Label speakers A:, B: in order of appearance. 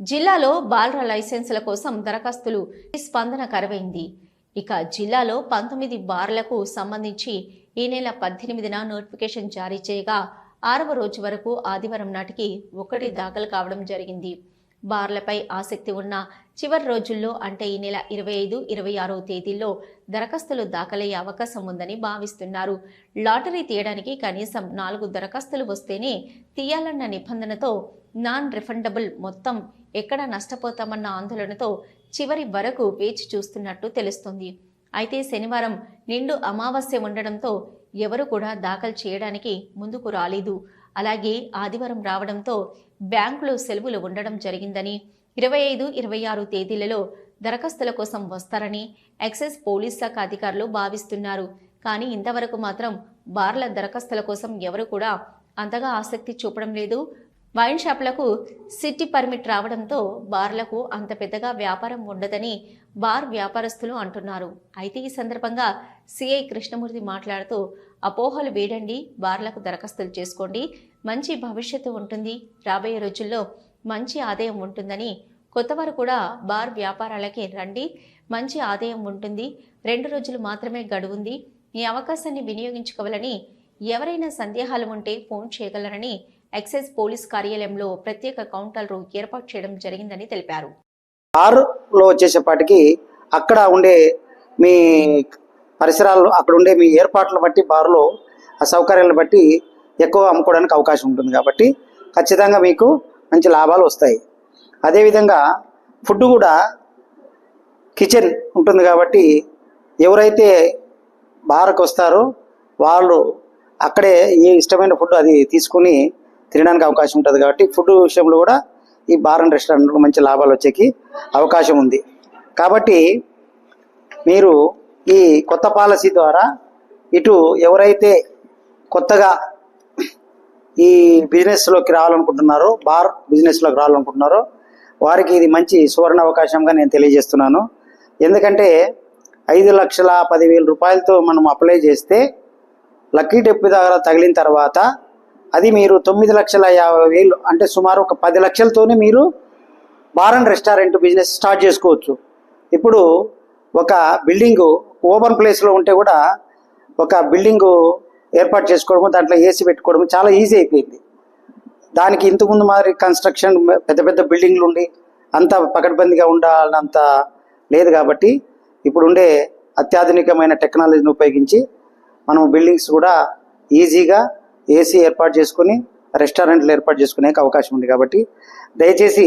A: జిల్లాలో బాల్ర లైసెన్సుల కోసం దరఖాస్తులు స్పందన కరువైంది. ఇక జిల్లాలో పంతొమ్మిది బార్లకు సంబంధించి ఈ నెల పద్దెనిమిదిన నోటిఫికేషన్ జారీ చేయగా ఆరవ రోజు వరకు ఆదివారం నాటికి ఒకటి దాఖలు కావడం జరిగింది. బార్లపై ఆసక్తి ఉన్న చివరి రోజుల్లో అంటే ఈ నెల ఇరవై ఐదు ఇరవై ఆరో తేదీల్లో దరఖాస్తులు దాఖలయ్యే అవకాశం ఉందని భావిస్తున్నారు. లాటరీ తీయడానికి కనీసం నాలుగు దరఖాస్తులు వస్తేనే తీయాలన్న నిబంధనతో నాన్ రిఫండబుల్ మొత్తం ఎక్కడ నష్టపోతామన్న ఆందోళనతో చివరి వరకు వేచి చూస్తున్నట్టు తెలుస్తుంది. అయితే శనివారం నిండు అమావాస్య ఉండడంతో ఎవరు కూడా దాఖలు చేయడానికి ముందుకు రాలేదు. అలాగే ఆదివారం రావడంతో బ్యాంకులు సెలవులు ఉండడం జరిగిందని ఇరవై ఐదు ఇరవై ఆరు తేదీలలో దరఖాస్తుల కోసం వస్తారని ఎక్సైజ్ పోలీస్ శాఖ అధికారులు భావిస్తున్నారు. కానీ ఇంతవరకు మాత్రం బార్ల దరఖాస్తుల కోసం ఎవరు కూడా అంతగా ఆసక్తి చూపడం లేదు. వైన్ షాప్లకు సిటీ పర్మిట్ రావడంతో బార్లకు అంత పెద్దగా వ్యాపారం ఉండదని బార్ వ్యాపారస్తులు అంటున్నారు. అయితే ఈ సందర్భంగా సిఐ కృష్ణమూర్తి మాట్లాడుతూ అపోహలు వేడండి బార్లకు దరఖాస్తులు చేసుకోండి మంచి భవిష్యత్తు ఉంటుంది రాబోయే రోజుల్లో మంచి ఆదాయం ఉంటుందని. కొత్తవారు కూడా బార్ వ్యాపారాలకి రండి మంచి ఆదాయం ఉంటుంది రెండు రోజులు మాత్రమే గడువుంది ఈ అవకాశాన్ని వినియోగించుకోవాలని ఎవరైనా సందేహాలు ఉంటే ఫోన్ చేయగలరని ఎక్సైజ్ పోలీస్ కార్యాలయంలో ప్రత్యేక కౌంటర్లు ఏర్పాటు చేయడం జరిగిందని తెలిపారు.
B: ఆరులో వచ్చేసేపాటికి అక్కడ ఉండే మీ పరిసరాల్లో అక్కడ ఉండే మీ ఏర్పాట్లను బట్టి బార్లో ఆ సౌకర్యాలను బట్టి ఎక్కువ అమ్ముకోవడానికి అవకాశం ఉంటుంది కాబట్టి ఖచ్చితంగా మీకు మంచి లాభాలు వస్తాయి. అదేవిధంగా ఫుడ్ కూడా కిచెన్ ఉంటుంది కాబట్టి ఎవరైతే బార్కు వస్తారో వాళ్ళు అక్కడే ఏ ఇష్టమైన ఫుడ్ అది తీసుకుని తినడానికి అవకాశం ఉంటుంది కాబట్టి ఫుడ్ విషయంలో కూడా ఈ బార్ అండ్ రెస్టారెంట్లో మంచి లాభాలు వచ్చేకి అవకాశం ఉంది. కాబట్టి మీరు ఈ కొత్త పాలసీ ద్వారా ఇటు ఎవరైతే కొత్తగా ఈ బిజినెస్లోకి రావాలనుకుంటున్నారో బార్ బిజినెస్లోకి రావాలనుకుంటున్నారో వారికి ఇది మంచి సువర్ణ అవకాశంగా నేను తెలియజేస్తున్నాను. ఎందుకంటే ఐదు లక్షల పదివేల రూపాయలతో మనం అప్లై చేస్తే లక్కీ డెప్పు దగ్గర తగిలిన తర్వాత అది మీరు తొమ్మిది లక్షల యాభై వేలు అంటే సుమారు ఒక పది లక్షలతోనే మీరు bar and restaurant business start చేసుకోవచ్చు. ఇప్పుడు ఒక బిల్డింగు ఓపెన్ ప్లేస్లో ఉంటే కూడా ఒక బిల్డింగు ఏర్పాటు చేసుకోవడము దాంట్లో ఏసీ పెట్టుకోవడము చాలా ఈజీ అయిపోయింది. దానికి ఇంతకుముందు మాదిరి కన్స్ట్రక్షన్ పెద్ద పెద్ద బిల్డింగ్లు ఉండి అంత పకడ్బందీగా ఉండాలంత లేదు కాబట్టి ఇప్పుడు ఉండే అత్యాధునికమైన టెక్నాలజీని ఉపయోగించి మనం బిల్డింగ్స్ కూడా ఈజీగా ఏసీ ఏర్పాటు చేసుకుని రెస్టారెంట్లు ఏర్పాటు చేసుకునే అవకాశం ఉంది కాబట్టి దయచేసి